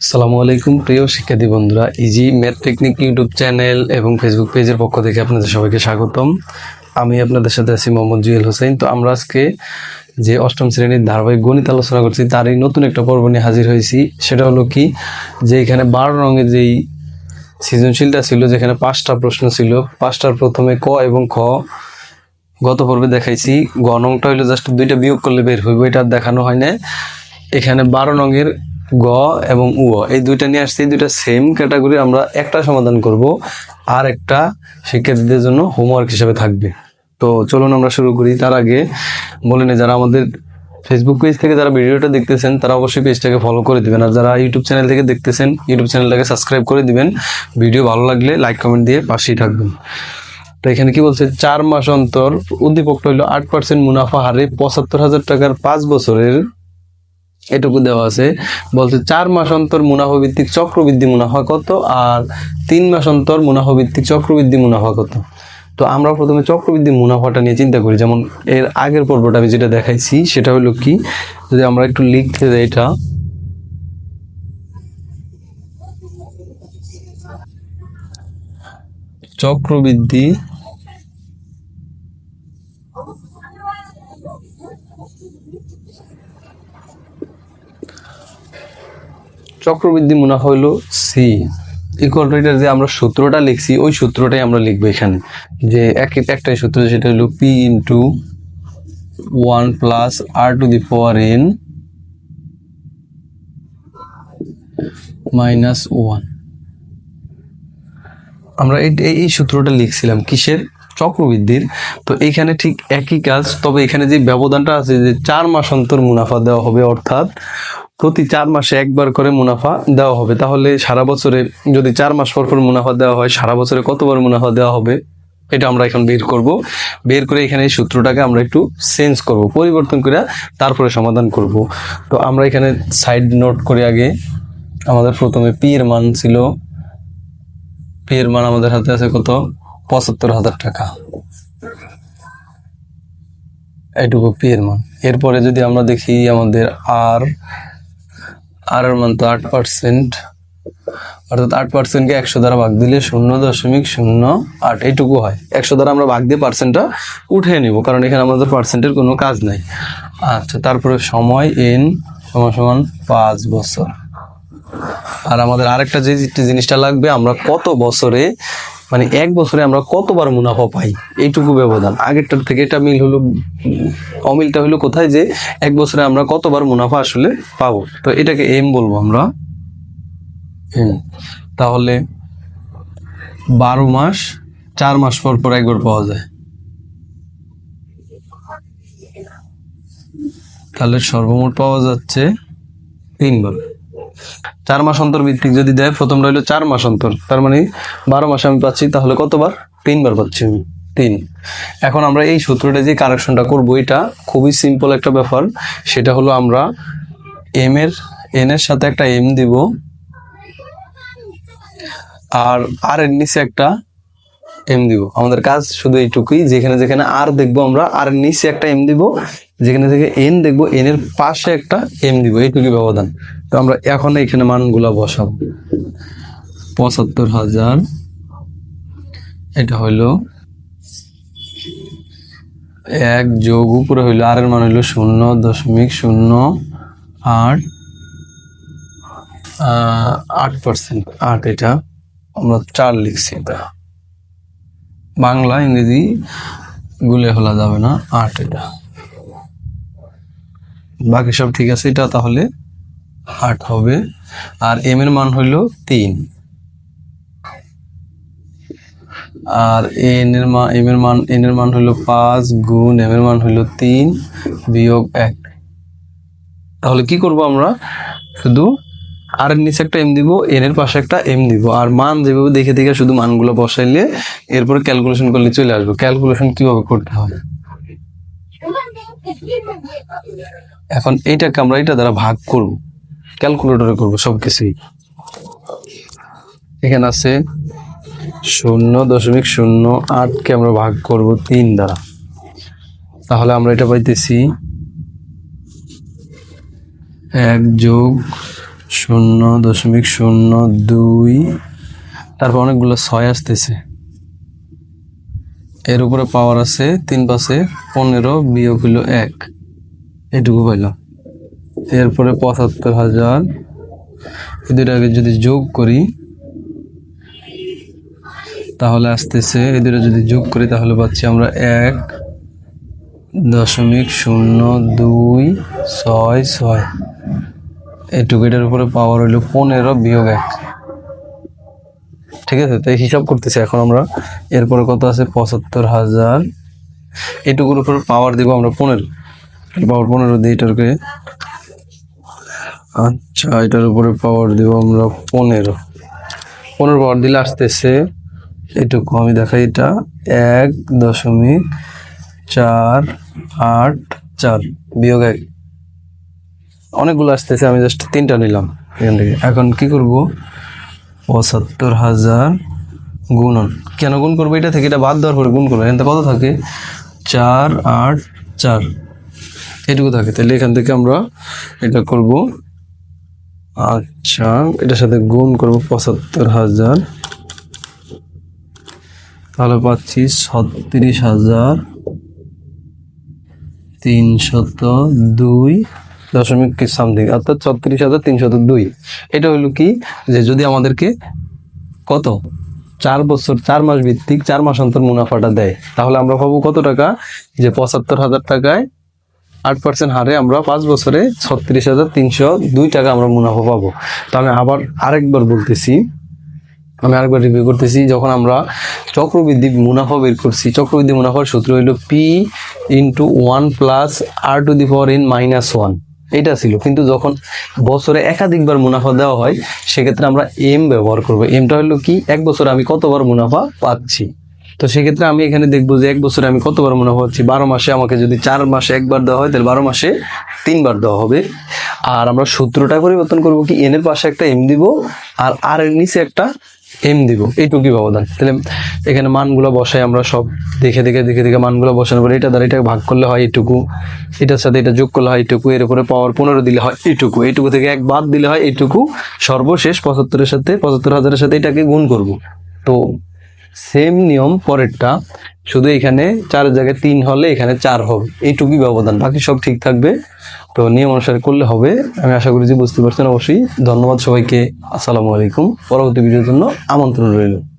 আসসালামু আলাইকুম, প্রিয় শিক্ষার্থী বন্ধুরা easy math technique YouTube channel এবং ফেসবুক পেজের পক্ষ থেকে আপনাদের সবাইকে স্বাগতম। আমি আপনাদের সাথে আছি মোহাম্মদ জুয়েল হোসেন। তো আমরা আজকে যে অষ্টম শ্রেণির ধারাবাহিক গণিত আলোচনা করছি, তারই নতুন একটা পর্ব নিয়ে হাজির হয়েছি। সেটা হলো কি? যে এখানে বারো রঙের যেই সৃজনশীলটা ছিল, যেখানে পাঁচটা প্রশ্ন ছিল, পাঁচটার প্রথমে ক এবং খ। গত পর্বে দেখাইছি, গ নংটা হইল জাস্ট দুইটা বিয়োগ করলে বের হইব, এটা দেখানো হয় না এখানে বারো নংয়ের গ এবং উ। এই দুইটা নিয়ে আসছি দুইটা সেম ক্যাটাগরি আমরা একটা সমাধান করব, আর একটা শিক্ষার্থীদের জন্য হোমওয়ার্ক হিসেবে থাকবে। তো চলুন আমরা শুরু করি। তার আগে বলে নিই, যারা আমাদের ফেসবুক পেজ থেকে যারা ভিডিওটা দেখতেছেন, তারা অবশ্যই পেজটাকে ফলো করে দিবেন। আর যারা ইউটিউব চ্যানেল থেকে দেখতেছেন ইউটিউব চ্যানেলটাকে সাবস্ক্রাইব করে দিবেন। ভিডিও ভালো লাগলে লাইক কমেন্ট দিয়ে পাশেই থাকবেন। তো এখানে কি বলছে? চার মাস অন্তর উদ্দীপকটা হলো আট পার্সেন্ট মুনাফা হারে পঁচাত্তর হাজার টাকার পাঁচ বছরের এটুকু দেওয়া আছে। বলছে, চার মাস অন্তর মুনাফা ভিত্তিক চক্রবৃদ্ধি মুনাফা কত আর তিন মাস অন্তর মুনাফা ভিত্তিক চক্রবৃদ্ধি মুনাফা কত? তো আমরা প্রথমে চক্রবৃদ্ধি মুনাফাটা নিয়ে চিন্তা করি। যেমন এর আগের পর্বটা আমি যেটা দেখাইছি, সেটা হলো কি? যদি আমরা একটু লিখতে যাই এটা। চক্রবৃদ্ধি চক্রবৃদ্ধি মুনাফা হইল সি ইকুয়াল টু এটার যে আমরা সূত্রটা লিখছি, ওই সূত্রটাই আমরা লিখব এখানে। যে এক একটাই সূত্র, সেটা হলো P into one plus R to the power N minus one আমরা এই সূত্রটা লিখছিলাম কিসের? চক্রবৃদ্ধির। তো এইখানে ঠিক একই কাজ, তবে এখানে যে ব্যবধানটা আছে, যে চার মাস অন্তর মুনাফা দেওয়া হবে, অর্থাৎ প্রতি চার মাসে একবার করে মুনাফা দেওয়া হবে। তাহলে সারা বছরে যদি চার মাস পর পর মুনাফা দেওয়া হয়, সারা বছরে কতবার মুনাফা দেওয়া হবে, এটা আমরা এখন বের করব। বের করে এখানে এই সূত্রটাকে আমরা একটু চেঞ্জ করব, পরিবর্তন করে তারপরে সমাধান করব। তো আমরা এখানে সাইড নোট করে আগে। আমাদের প্রথমে পি এর মান ছিল পি এর মান আমাদের হাতে আছে কত? পঁচাত্তর হাজার টাকা। এটুকু পি এর মান। এরপরে যদি আমরা দেখি আমাদের আর আর এর মান আট পার্সেন্ট। অর্থাৎ আট পার্সেন্টকে একশো দ্বারা ভাগ দিলে শূন্য দশমিক শূন্য আট, এইটুকু হয়। একশো দ্বারা আমরা ভাগ দিয়ে পার্সেন্টটা উঠিয়ে নিব, কারণ এখানে আমাদের পার্সেন্টের কোনো কাজ নাই। আচ্ছা তারপরে সময় এন সমান সমান পাঁচ বছর। আর আমাদের আরেকটা যে জিনিসটা লাগবে, আমরা কত বছরে মানে এক বছরে আমরা কতবার মুনাফা পাই? এইটুকু ব্যবধান। আগেরটার থেকে এটা মিল হলো, অমিলটা হলো কোথায় যে এক বছরে আমরা কতবার মুনাফা আসলে পাবো? তো এটাকে এম বলব আমরা। এম তাহলে বারো মাস, চার মাস পর পর একবার পাওয়া যায়। তাহলে সর্বমোট পাওয়া যাচ্ছে তিনবার। চার মাস অন্তর ভিত্তিক যদি দেয়, প্রথমটা হলো চার মাস অন্তর। তার মানে বারো মাসে আমি পাচ্ছি, তাহলে কতবার? তিনবার পাচ্ছি আমি। তিন। এখন আমরা এই সূত্রটা যে কারেকশনটা করব, এটা খুবই সিম্পল একটা ব্যাপার। সেটা হলো আমরা এম এর এন এর সাথে একটা এম দিব, আর আর এর নিচে একটা এম দিব। আমাদের কাজ শুধু এইটুকুই, যেখানে যেখানে আর দেখব আমরা আর নিচে একটা এম দিব, যেখানে থেকে এন দেখব এন এর পাশে একটা এম দিব। এইটুকুই ব্যবধান। তো আমরা এখন এখানে মানগুলা বসাবো। পঁচাত্তর হাজার। এটা হইল এক যোগ উপরে হইল আর এর মান হইল শূন্য দশমিক শূন্য আট আট পার্সেন্ট আট এটা আমরা চার লিখছি এটা। বাংলা, ইংরেজি গুলে হলা যাবে না, আট এটা। বাকি সব ঠিক আছে এটা তাহলে? আট হবে। আর এম এর মান হইল তিন। আর এন এর মান এম এর মান এন এর মান হইল পাঁচ গুণ এম এর মান হইল তিন বিয়োগ এক। তাহলে কি করব আমরা? শুধু আর এর নিচে একটা এম দিব এন এর পাশে একটা এম দিব। আর মান যেভাবে দেখে দেখে শুধু মানগুলো বসাইলে এরপরে ক্যালকুলেশন করলে চলে আসবে। ক্যালকুলেশন কীভাবে করতে হবে এখন এইটাকে আমরা এটা দ্বারা ভাগ করব। ক্যালকুলেটরে করব সব কিছুই এখানে আছে শূন্য দশমিক শূন্য আটকে আমরা ভাগ করব তিন দ্বারা। তাহলে আমরা এটা পাইতেছি এক যোগ শূন্য দশমিক শূন্য দুই। তারপর অনেকগুলো ছয় আসতেছে। এর উপরে পাওয়ার আছে তিন পাশে পনেরো বিয়োগ হইল এক। এটুকু পাইলাম। এরপরে পঁচাত্তর হাজার। এই দুটাকে যদি যোগ করি, তাহলে আসতেছে, এই দুটো যদি যোগ করি, তাহলে পাচ্ছি আমরা এক দশমিক শূন্য দুই ছয় ছয়। এটুকু এটার উপরে পাওয়ার হইল পনেরো বিয়োগ এক। ঠিক আছে? তাই হিসাব করতেছি এখন আমরা। এরপরে কত আছে? পঁচাত্তর হাজার। এটুকুর উপর পাওয়ার দিব আমরা পনেরো। পাওয়ার পনেরো দিই এটাকে আচ্ছা এটার উপরে পাওয়ার দিব আমরা পনেরো। পনেরো পাওয়ার দিলে আসতেছে, এটুকু আমি দেখাই এটা, এক দশমিক চার আট চার বিয়োগ এক। অনেকগুলো আসতেছে, আমি জাস্ট তিনটা নিলাম এখান থেকে। এখন কি করব? পঁচাত্তর হাজার গুণন। কেন গুণ করব? এটা থেকে এটা বাদ দেওয়ার পরে গুণ করব। এখান থেকে কত থাকে? চার আট চার। এটুকু থাকে। তাহলে এখান থেকে আমরা এটা করব আচ্ছা এটার সাথে গুণ করব পঁচাত্তর হাজার। তাহলে পাচ্ছি ছত্রিশ হাজার তিনশত দুই দশমিক সামথিং? অর্থাৎ ছত্রিশ হাজার তিনশত দুই। এটা হলো কি? যে যদি আমাদেরকে কত? চার বছর, চার মাস ভিত্তিক চার মাস অন্তর মুনাফাটা দেয়, তাহলে আমরা পাবো কত টাকা? যে পঁচাত্তর হাজার টাকায় আট পার্সেন্ট হারে আমরা পাঁচ বছরে ছত্রিশ হাজার তিনশো দুই টাকা আমরা মুনাফা পাবো। তো আমি আবার আরেকবার বলতেছি, আমি আরেকবার রিভিউ করতেছি, যখন আমরা চক্রবৃদ্ধি মুনাফা বের করছি, চক্রবৃদ্ধি মুনাফার সূত্র হইল P into one plus R to the power N minus one এটা ছিল, কিন্তু যখন বছরে একাধিকবার মুনাফা দেওয়া হয়, সেক্ষেত্রে আমরা এম ব্যবহার করব। এমটা হলো কি, এক বছরে আমি কতবার মুনাফা পাচ্ছি? তো সেক্ষেত্রে আমি এখানে দেখব যে এক বছরে আমি কতবার মুনাফা পাচ্ছি বারো মাসে আমাকে যদি চার মাসে একবার দেওয়া হয়, তাহলে বারো মাসে তিনবার দেওয়া হবে। আর আমরা সূত্রটা পরিবর্তন করব কি এন এর পাশে একটা এম দিব আর আর এর নিচে একটা এম দিব। এইটুকুই ব্যবধান। তাহলে এখানে মানগুলো বসাই আমরা সব। দেখে দেখে দেখে দেখে মানগুলো বসানোর পরে এটা দ্বারা এটা ভাগ করলে হয় এইটুকু। এটার সাথে এটা যোগ করলে হয় এইটুকু। এর উপরে পাওয়ার পনেরো দিলে হয় এইটুকু। এইটুকু থেকে এক বাদ দিলে হয় এইটুকু। সর্বশেষ পঁচাত্তরের সাথে, পঁচাত্তর হাজারের সাথে এটাকে গুণ করব। তো সেম নিয়ম পরেরটা। শুধু এখানে চারের জায়গায় তিন হলে এখানে চার হবে। এইটুকুই ব্যবধান। বাকি সব ঠিক থাকবে। তো নিয়ম অনুসারে করলে হবে। আমি আশা করি যে বুঝতে পারছেন। অবশ্যই ধন্যবাদ সবাইকে। আসসালামু আলাইকুম। পরবর্তী ভিডিওর জন্য আমন্ত্রণ রইল।